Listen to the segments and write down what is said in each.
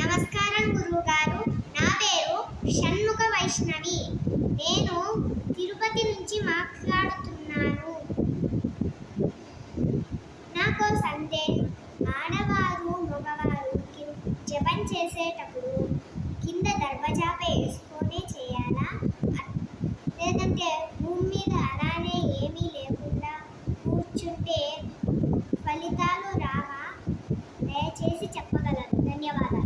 నమస్కారం గురువుగారు. నా పేరు షణ్ముఖ వైష్ణవి. నేను తిరుపతి నుంచి మాట్లాడుతున్నాను ధన్యవాదాలు.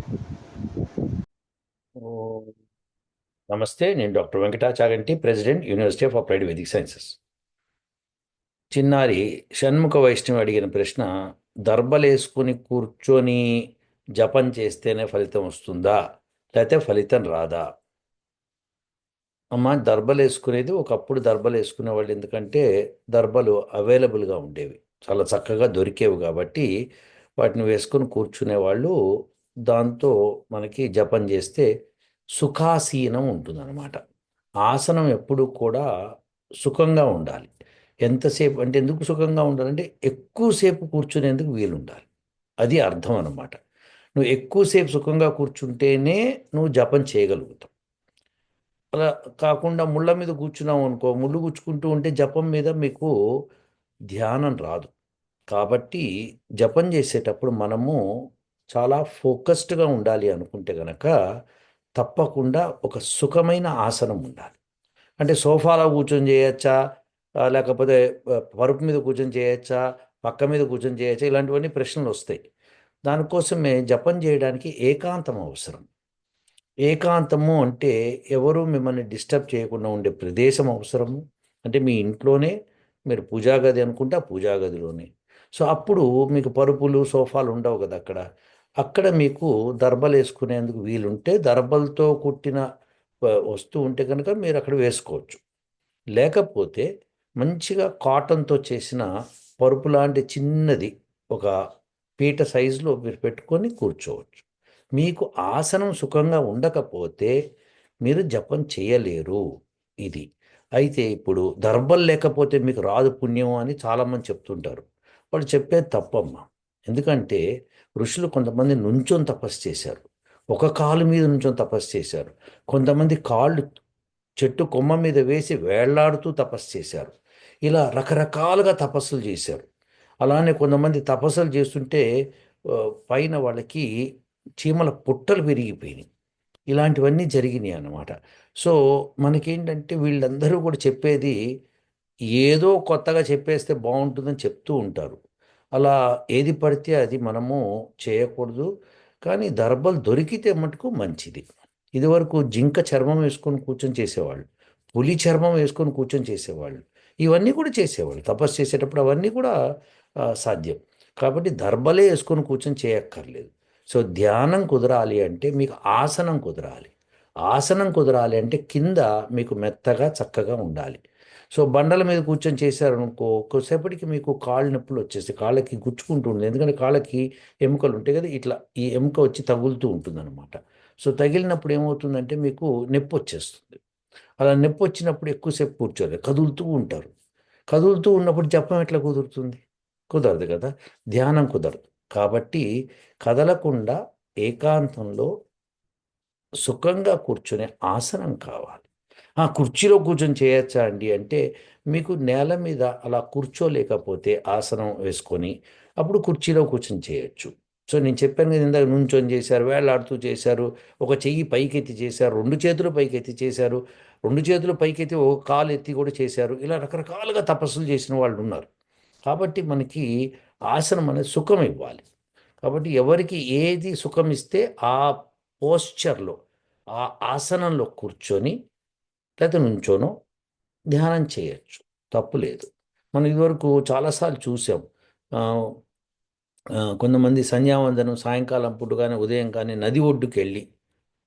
నమస్తే నేను doctor Venkata Chaganti president university of applied Vedic sciences. చిన్నారి షణ్ముఖ వైష్ణవి అడిగిన ప్రశ్న దర్బలేసుకుని కూర్చొని జపం చేస్తేనే ఫలితం వస్తుందా? లేకపోతే ఫలితం రాదా? అమ్మ దర్బలేసుకునేది ఒకప్పుడు దర్బలు వేసుకునే వాళ్ళు ఎందుకంటే దర్బలు అవైలబుల్గా ఉండేవి. చాలా చక్కగా దొరికేవి కాబట్టి వాటిని వేసుకొని కూర్చునే వాళ్ళు దాంతో మనకి జపం చేస్తే సుఖాసీనం ఉంటుందన్నమాట. ఆసనం ఎప్పుడు కూడా సుఖంగా ఉండాలి. ఎంతసేపు అంటే ఎందుకు సుఖంగా ఉండాలంటే ఎక్కువసేపు కూర్చునేందుకు వీలు ఉండాలి అది అర్థం అనమాట నువ్వు ఎక్కువసేపు సుఖంగా కూర్చుంటేనే నువ్వు జపం చేయగలుగుతావు. అలా కాకుండా ముళ్ళ మీద కూర్చున్నావు అనుకో ముళ్ళు గుచ్చుకుంటూ ఉంటే జపం మీద మీకు ధ్యానం రాదు. కాబట్టి జపం చేసేటప్పుడు మనము చాలా ఫోకస్డ్గా ఉండాలి అనుకుంటే గనక తప్పకుండా ఒక సుఖమైన ఆసనం ఉండాలి. అంటే సోఫాలో కూర్చొని చేయొచ్చా? లేకపోతే పరుపు మీద కూర్చొని చేయొచ్చా? పక్క మీద కూర్చొని చేయొచ్చా? ఇలాంటివన్నీ ప్రశ్నలు వస్తాయి. దానికోసమే జపం చేయడానికి ఏకాంతం అవసరం. ఏకాంతము అంటే ఎవరు మిమ్మల్ని డిస్టర్బ్ చేయకుండా ఉండే ప్రదేశం అవసరము. అంటే మీ ఇంట్లోనే మీరు పూజా గది అనుకుంటే ఆ పూజా గదిలోనే. సో అప్పుడు మీకు పరుపులు సోఫాలు ఉండవు కదా అక్కడ. అక్కడ మీకు దర్బలు వేసుకునేందుకు వీలుంటే దర్బలతో కుట్టిన వస్తువు ఉంటే కనుక మీరు అక్కడ వేసుకోవచ్చు. లేకపోతే మంచిగా కాటన్తో చేసిన పరుపు లాంటి చిన్నది ఒక పీట సైజులో మీరు పెట్టుకొని కూర్చోవచ్చు. మీకు ఆసనం సుఖంగా ఉండకపోతే మీరు జపం చేయలేరు ఇది. అయితే ఇప్పుడు దర్బలు లేకపోతే మీకు రాదు పుణ్యం అని చాలామంది చెప్తుంటారు. వాళ్ళు చెప్పేది తప్పమ్మ. ఎందుకంటే ఋషులు కొంతమంది నుంచొని తపస్సు చేశారు. ఒక కాలు మీద నుంచొని తపస్సు చేశారు. కొంతమంది కాళ్ళు చెట్టు కొమ్మ మీద వేసి వేళ్ళాడుతూ తపస్సు చేశారు. ఇలా రకరకాలుగా తపస్సులు చేశారు. అలానే కొంతమంది తపస్సులు చేస్తుంటే పైన వాళ్ళకి చీమల పుట్టలు పెరిగిపోయినాయి ఇలాంటివన్నీ జరిగినాయి అన్నమాట. సో మనకేంటంటే వీళ్ళందరూ కూడా చెప్పేది ఏదో కొత్తగా చెప్పేస్తే బాగుంటుందని చెప్తూ ఉంటారు. అలా ఏది పడితే అది మనము చేయకూడదు. కానీ దర్బలు దొరికితే మటుకు మంచిది. ఇదివరకు జింక చర్మం వేసుకొని కూర్చొని చేసేవాళ్ళు పులి చర్మం వేసుకొని కూర్చొని చేసేవాళ్ళు ఇవన్నీ కూడా చేసేవాళ్ళు. తపస్సు చేసేటప్పుడు అవన్నీ కూడా సాధ్యం. కాబట్టి దర్బలే వేసుకొని కూర్చొని చేయక్కర్లేదు. సో ధ్యానం కుదరాలి అంటే మీకు ఆసనం కుదరాలి. ఆసనం కుదరాలి అంటే కింద మీకు మెత్తగా చక్కగా ఉండాలి. సో బండల మీద కూర్చొని చేశారనుకో కొద్దిసేపటికి మీకు కాళ్ళు నొప్పులు వచ్చేసి కాళ్ళకి గుచ్చుకుంటూ ఉంటుంది ఎందుకంటే కాళ్ళకి ఎముకలు ఉంటాయి కదా ఇట్లా ఈ ఎముక వచ్చి తగులుతూ ఉంటుందన్నమాట. సో తగిలినప్పుడు ఏమవుతుందంటే మీకు నొప్పి వచ్చేస్తుంది. అలా నొప్పి వచ్చినప్పుడు ఎక్కువసేపు కూర్చోలేదు కదులుతూ ఉంటారు. కదులుతూ ఉన్నప్పుడు జపం ఎట్లా కుదురుతుంది? కుదరదు కదా. ధ్యానం కుదరదు. కాబట్టి కదలకుండా ఏకాంతంలో సుఖంగా కూర్చునే ఆసనం కావాలి. ఆ కుర్చీలో కూర్చొని చేయొచ్చా అండి? అంటే మీకు నేల మీద అలా కూర్చోలేకపోతే ఆసనం వేసుకొని అప్పుడు కుర్చీలో కూర్చొని చేయొచ్చు. సో నేను చెప్పాను కదా ఇందాక నుంచొని చేశారు వేలాడుతూ చేశారు ఒక చెయ్యి పైకెత్తి చేశారు రెండు చేతులు పైకెత్తి చేశారు రెండు చేతులు పైకెత్తి ఒక కాలు ఎత్తి కూడా చేశారు. ఇలా రకరకాలుగా తపస్సులు చేసిన వాళ్ళు ఉన్నారు. కాబట్టి మనకి ఆసనం అనేది సుఖం ఇవ్వాలి. కాబట్టి ఎవరికి ఏది సుఖం ఇస్తే ఆ పోస్చర్లో ఆ ఆసనంలో కూర్చొని లేకపోతే నుంచోనో ధ్యానం చేయొచ్చు. తప్పు లేదు. మనం ఇదివరకు చాలాసార్లు చూసాం. కొంతమంది సంధ్యావందనం సాయంకాలం పూట కానీ ఉదయం కానీ నది ఒడ్డుకు వెళ్ళి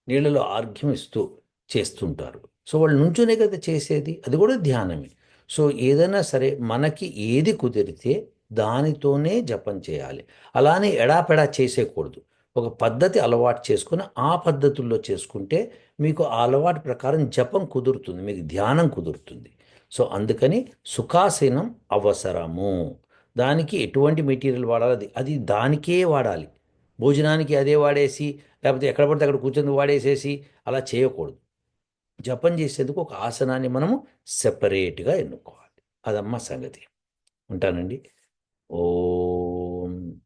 నీళ్ళలో ఆర్ఘ్యం ఇస్తూ చేస్తుంటారు. సో వాళ్ళు నుంచునే కదా చేసేది? అది కూడా ధ్యానమే. సో ఏదైనా సరే మనకి ఏది కుదిరితే దానితోనే జపం చేయాలి. అలానే ఎడాపెడా చేసేయకూడదు ఒక పద్ధతి అలవాటు చేసుకుని ఆ పద్ధతుల్లో చేసుకుంటే మీకు ఆ అలవాటు ప్రకారం జపం కుదురుతుంది మీకు ధ్యానం కుదురుతుంది. సో అందుకని సుఖాసనం అవసరము. దానికి ఎటువంటి మెటీరియల్ వాడాలి అది అది దానికే వాడాలి. భోజనానికి అదే వాడేసి లేకపోతే ఎక్కడ పడితే అక్కడ కూర్చొని వాడేసేసి అలా చేయకూడదు. జపం చేసేందుకు ఒక ఆసనాన్ని మనము సెపరేట్గా ఎన్నుకోవాలి. అదమ్మ సంగతి. ఉంటానండి. ఓం